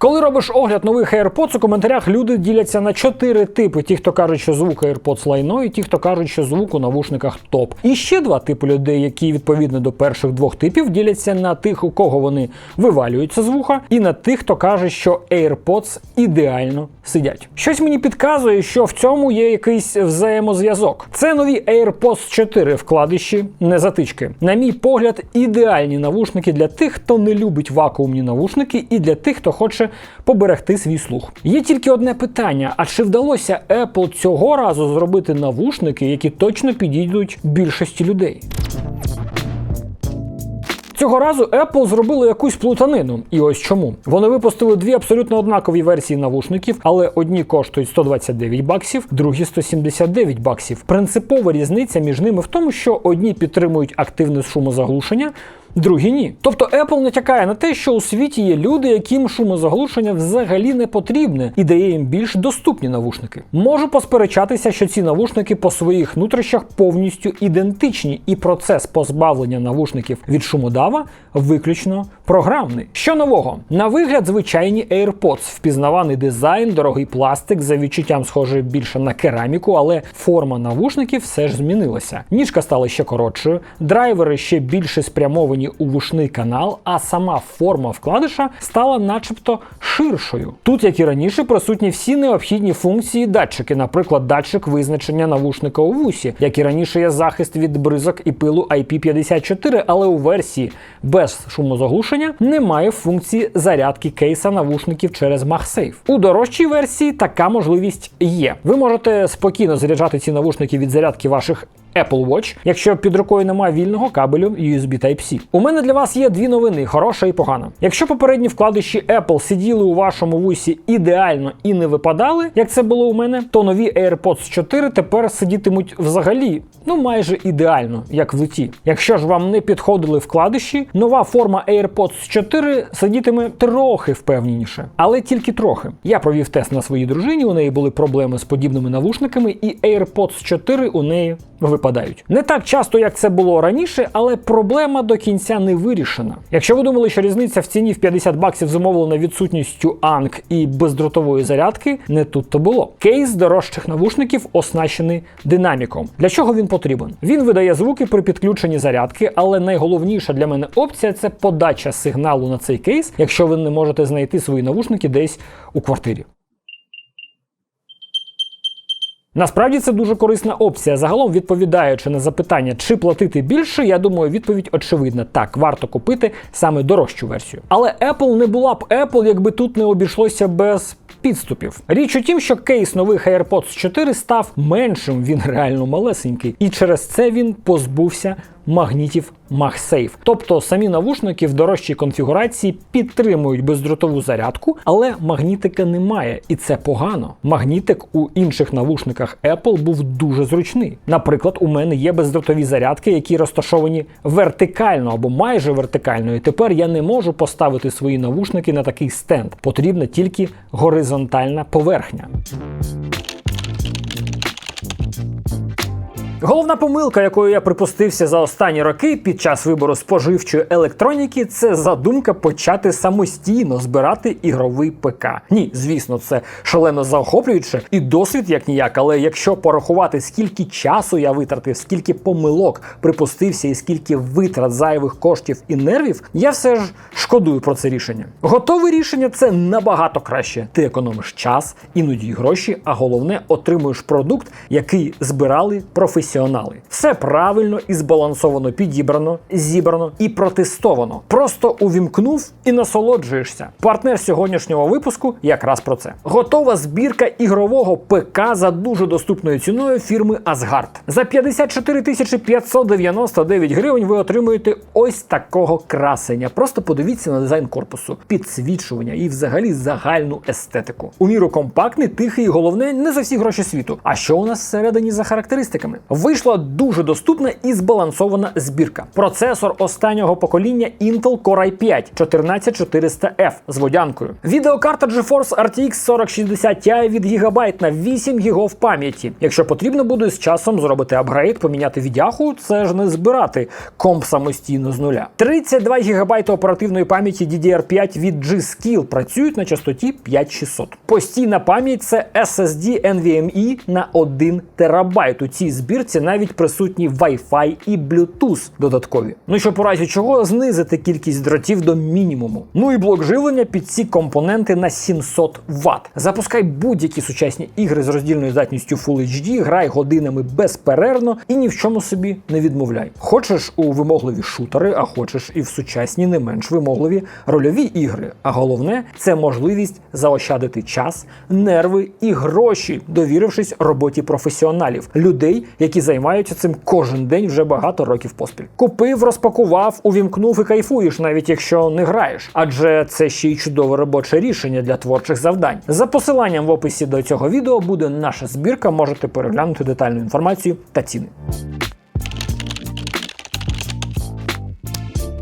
Коли робиш огляд нових AirPods, у коментарях люди діляться на чотири типи: ті, хто кажуть, що звук AirPods лайно, і ті, хто кажуть, що звук у навушниках топ. І ще два типи людей, які відповідно до перших двох типів діляться на тих, у кого вони вивалюються з вуха, і на тих, хто каже, що AirPods ідеально сидять. Щось мені підказує, що в цьому є якийсь взаємозв'язок. Це нові AirPods 4 вкладиші, не затички. На мій погляд, ідеальні навушники для тих, хто не любить вакуумні навушники, і для тих, хто хоче поберегти свій слух. Є тільки одне питання: а чи вдалося Apple цього разу зробити навушники, які точно підійдуть більшості людей? Цього разу Apple зробили якусь плутанину. І ось чому. Вони випустили дві абсолютно однакові версії навушників, але одні коштують 129 баксів, другі 179 баксів. Принципова різниця між ними в тому, що одні підтримують активне шумозаглушення. Другі ні. Тобто Apple натякає на те, що у світі є люди, яким шумозаглушення взагалі не потрібне і дає їм більш доступні навушники. Можу посперечатися, що ці навушники по своїх внутрішнях повністю ідентичні, і процес позбавлення навушників від шумодава виключно програмний. Що нового? На вигляд, звичайні AirPods, впізнаваний дизайн, дорогий пластик, за відчуттям схожий більше на кераміку, але форма навушників все ж змінилася. Ніжка стала ще коротшою, драйвери ще більше спрямовані у вушний канал, а сама форма вкладиша стала начебто ширшою. Тут, як і раніше, присутні всі необхідні функції датчики, наприклад, датчик визначення навушника у вусі, як і раніше є захист від бризок і пилу IP54, але у версії без шумозаглушення немає функції зарядки кейса навушників через MagSafe. У дорожчій версії така можливість є. Ви можете спокійно заряджати ці навушники від зарядки ваших Apple Watch, якщо під рукою немає вільного кабелю USB Type-C. У мене для вас є дві новини: хороша і погана. Якщо попередні вкладиші Apple сиділи у вашому вусі ідеально і не випадали, як це було у мене, то нові AirPods 4 тепер сидітимуть взагалі. Ну, майже ідеально, як в леті. Якщо ж вам не підходили вкладиші, нова форма AirPods 4 сидітиме трохи впевненіше, але тільки трохи. Я провів тест на своїй дружині, у неї були проблеми з подібними навушниками, і AirPods 4 у неї випадають. Не так часто, як це було раніше, але проблема до кінця не вирішена. Якщо ви думали, що різниця в ціні в 50 баксів зумовлена відсутністю анк і бездротової зарядки, не тут то було. Кейс дорожчих навушників оснащений динаміком. Для чого він потрібен? Він видає звуки при підключенні зарядки, але найголовніша для мене опція це подача сигналу на цей кейс, якщо ви не можете знайти свої навушники десь у квартирі. Насправді це дуже корисна опція. Загалом, відповідаючи на запитання, чи платити більше, я думаю, відповідь очевидна. Так, варто купити саме дорожчу версію. Але Apple не була б Apple, якби тут не обійшлося без підступів. Річ у тім, що кейс нових AirPods 4 став меншим, він реально малесенький, і через це він позбувся магнітів MagSafe. Тобто самі навушники в дорожчій конфігурації підтримують бездротову зарядку, але магнітика немає, і це погано. Магнітик у інших навушниках Apple був дуже зручний. Наприклад, у мене є бездротові зарядки, які розташовані вертикально або майже вертикально. І тепер я не можу поставити свої навушники на такий стенд. Потрібна тільки горизонтальна поверхня. Головна помилка, якою я припустився за останні роки під час вибору споживчої електроніки, це задумка почати самостійно збирати ігровий ПК. Ні, звісно, це шалено заохоплююче і досвід як ніяк. Але якщо порахувати, скільки часу я витратив, скільки помилок припустився і скільки витрат зайвих коштів і нервів, я все ж шкодую про це рішення. Готове рішення це набагато краще. Ти економиш час, іноді гроші, а головне отримуєш продукт, який збирали професіонали. Все правильно і збалансовано підібрано, зібрано і протестовано. Просто увімкнув і насолоджуєшся. Партнер сьогоднішнього випуску якраз про це. Готова збірка ігрового ПК за дуже доступною ціною фірми Asgard. За 54 тисячі 599 гривень ви отримуєте ось такого красення. Просто подивіться на дизайн корпусу, підсвічування і взагалі загальну естетику. У міру компактний, тихий і головне не за всі гроші світу. А що у нас всередині за характеристиками? Вийшла дуже доступна і збалансована збірка. Процесор останнього покоління Intel Core i5 14400F з водянкою. Відеокарта GeForce RTX 4060 Ti від Gigabyte на 8 ГБ пам'яті. Якщо потрібно буде з часом зробити апгрейд, поміняти відяху, це ж не збирати комп самостійно з нуля. 32 ГБ оперативної пам'яті DDR5 від G-Skill працюють на частоті 5600. Постійна пам'ять це SSD NVMe на 1 терабайт. У цій збірці навіть присутні Wi-Fi і Bluetooth додаткові. Ну щоб у разі чого знизити кількість дротів до мінімуму. Ну і блок живлення під ці компоненти на 700 Вт. Запускай будь-які сучасні ігри з роздільною здатністю Full HD, грай годинами безперервно і ні в чому собі не відмовляй. Хочеш у вимогливі шутери, а хочеш і в сучасні не менш вимогливі рольові ігри. А головне це можливість заощадити час, нерви і гроші, довірившись роботі професіоналів, людей, які займаються цим кожен день вже багато років поспіль. Купив, розпакував, увімкнув і кайфуєш, навіть якщо не граєш. Адже це ще й чудове робоче рішення для творчих завдань. За посиланням в описі до цього відео буде наша збірка. Можете переглянути детальну інформацію та ціни.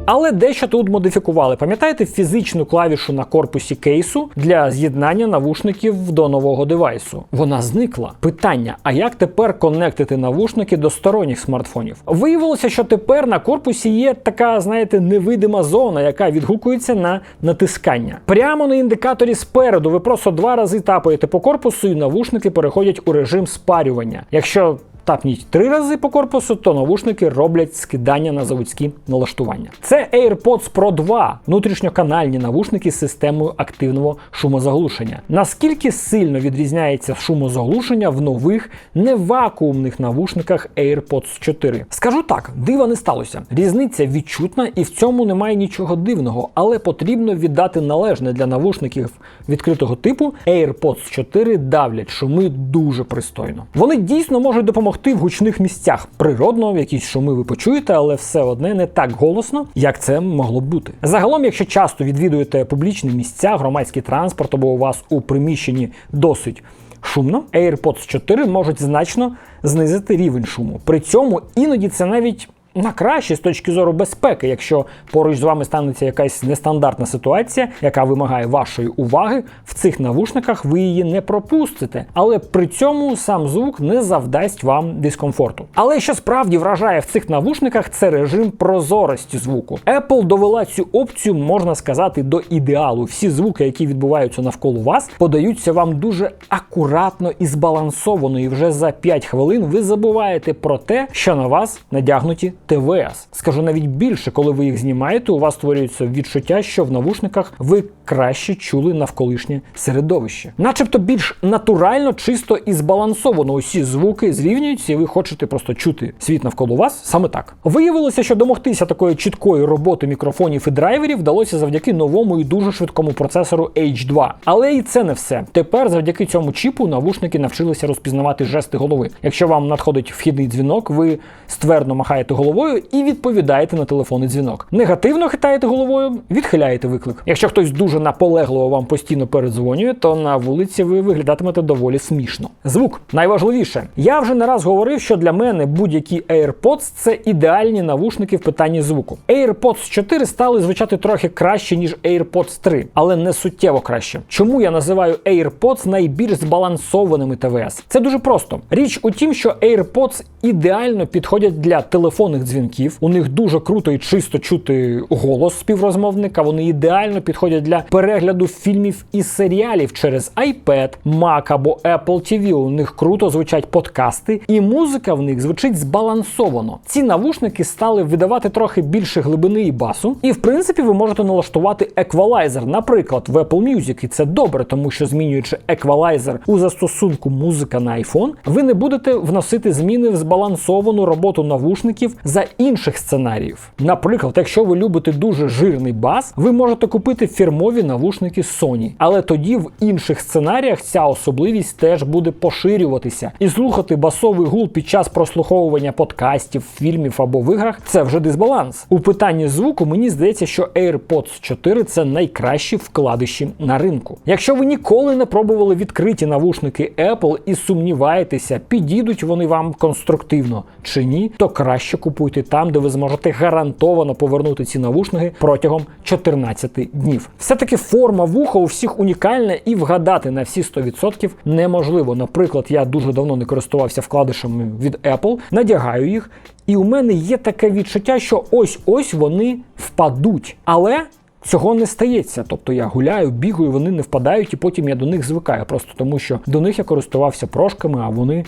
Але дещо тут модифікували. Пам'ятаєте фізичну клавішу на корпусі кейсу для з'єднання навушників до нового девайсу? Вона зникла. Питання: а як тепер конектити навушники до сторонніх смартфонів? Виявилося, що тепер на корпусі є така, знаєте, невидима зона, яка відгукується на натискання. Прямо на індикаторі спереду ви просто два рази тапаєте по корпусу, і навушники переходять у режим спарювання. Якщо Тапніть три рази по корпусу, то навушники роблять скидання на заводські налаштування. Це AirPods Pro 2, внутрішньоканальні навушники з системою активного шумозаглушення. Наскільки сильно відрізняється шумозаглушення в нових невакуумних навушниках AirPods 4? Скажу так, дива не сталося. Різниця відчутна і в цьому немає нічого дивного, але потрібно віддати належне для навушників відкритого типу. AirPods 4 давлять шуми дуже пристойно. Вони дійсно можуть допомогти в гучних місцях. Природно, якісь шуми ви почуєте, але все одне не так голосно, як це могло б бути. Загалом, якщо часто відвідуєте публічні місця, громадський транспорт або у вас у приміщенні досить шумно, AirPods 4 можуть значно знизити рівень шуму. При цьому іноді це навіть на краще з точки зору безпеки, якщо поруч з вами станеться якась нестандартна ситуація, яка вимагає вашої уваги, в цих навушниках ви її не пропустите, але при цьому сам звук не завдасть вам дискомфорту. Але що справді вражає в цих навушниках, це режим прозорості звуку. Apple довела цю опцію, можна сказати, до ідеалу. Всі звуки, які відбуваються навколо вас, подаються вам дуже акуратно і збалансовано. І вже за 5 хвилин ви забуваєте про те, що на вас надягнуті ТВС. Скажу навіть більше, коли ви їх знімаєте, у вас створюється відчуття, що в навушниках ви краще чули навколишнє середовище. Начебто більш натурально, чисто і збалансовано усі звуки зрівнюються, і ви хочете просто чути світ навколо вас саме так. Виявилося, що домогтися такої чіткої роботи мікрофонів і драйверів вдалося завдяки новому і дуже швидкому процесору H2. Але і це не все. Тепер, завдяки цьому чіпу, навушники навчилися розпізнавати жести голови. Якщо вам надходить вхідний дзвінок, ви ствердно махаєте головою і відповідаєте на телефонний дзвінок. Негативно хитаєте головою, відхиляєте виклик. Якщо хтось дуже наполегливо вам постійно передзвонює, то на вулиці ви виглядатимете доволі смішно. Звук найважливіше. Я вже не раз говорив, що для мене будь-які AirPods це ідеальні навушники в питанні звуку. AirPods 4 стали звучати трохи краще, ніж AirPods 3, але не суттєво краще. Чому я називаю AirPods найбільш збалансованими ТВС? Це дуже просто. Річ у тім, що AirPods ідеально підходять для телефонних дзвінків. У них дуже круто і чисто чути голос співрозмовника. Вони ідеально підходять для перегляду фільмів і серіалів через iPad, Mac або Apple TV. У них круто звучать подкасти, і музика в них звучить збалансовано. Ці навушники стали видавати трохи більше глибини і басу. І в принципі ви можете налаштувати еквалайзер, наприклад, в Apple Music. І це добре, тому що змінюючи еквалайзер у застосунку музика на iPhone, ви не будете вносити зміни в збалансовану роботу навушників за за інших сценаріїв. Наприклад, якщо ви любите дуже жирний бас, ви можете купити фірмові навушники Sony, але тоді в інших сценаріях ця особливість теж буде поширюватися. І слухати басовий гул під час прослуховування подкастів, фільмів або в іграх це вже дисбаланс. У питанні звуку мені здається, що AirPods 4 це найкращі вкладиші на ринку. Якщо ви ніколи не пробували відкриті навушники Apple і сумніваєтеся, підійдуть вони вам конструктивно чи ні, то краще купуйте там, де ви зможете гарантовано повернути ці навушники протягом 14 днів. Все-таки форма вуха у всіх унікальна і вгадати на всі 100% неможливо. Наприклад, я дуже давно не користувався вкладишами від Apple, надягаю їх, і у мене є таке відчуття, що ось-ось вони впадуть. Але Цього не стається, тобто я гуляю, бігаю, вони не впадають, і потім я до них звикаю, просто тому що до них я користувався прошками, а вони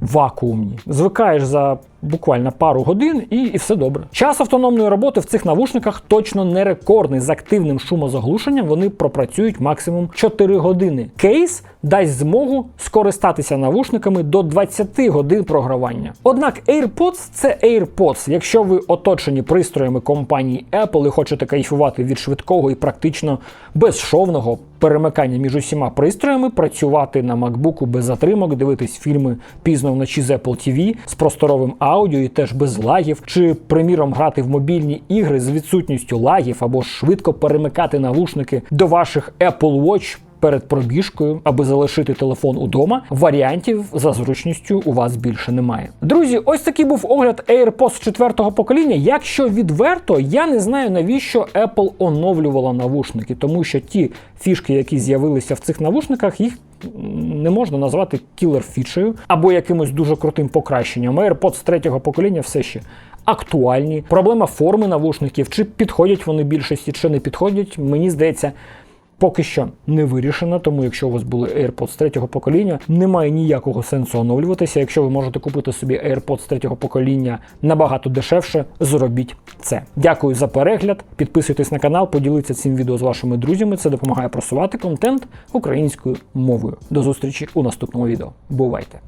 вакуумні. Звикаєш за буквально пару годин і, і все добре. Час автономної роботи в цих навушниках точно не рекордний. З активним шумозаглушенням вони пропрацюють максимум 4 години. Кейс дасть змогу скористатися навушниками до 20 годин програвання. Однак AirPods це AirPods. Якщо ви оточені пристроями компанії Apple і хочете кайфувати від швидкого і практично безшовного перемикання між усіма пристроями, працювати на MacBook без затримок, дивитись фільми пізно вночі з Apple TV з просторовим аудіо і теж без лагів, чи, приміром, грати в мобільні ігри з відсутністю лагів або швидко перемикати навушники до ваших Apple Watch. Перед пробіжкою, аби залишити телефон удома, варіантів за зручністю у вас більше немає. Друзі, ось такий був огляд AirPods четвертого покоління. Якщо відверто, я не знаю навіщо Apple оновлювала навушники, тому що ті фішки, які з'явилися в цих навушниках, їх не можна назвати кілер фічею або якимось дуже крутим покращенням. AirPods третього покоління все ще актуальні. Проблема форми навушників, чи підходять вони більшості, чи не підходять, мені здається. Поки що не вирішено, тому якщо у вас були AirPods третього покоління, немає ніякого сенсу оновлюватися. Якщо ви можете купити собі AirPods третього покоління набагато дешевше, зробіть це. Дякую за перегляд. Підписуйтесь на канал, поділіться цим відео з вашими друзями. Це допомагає просувати контент українською мовою. До зустрічі у наступному відео. Бувайте!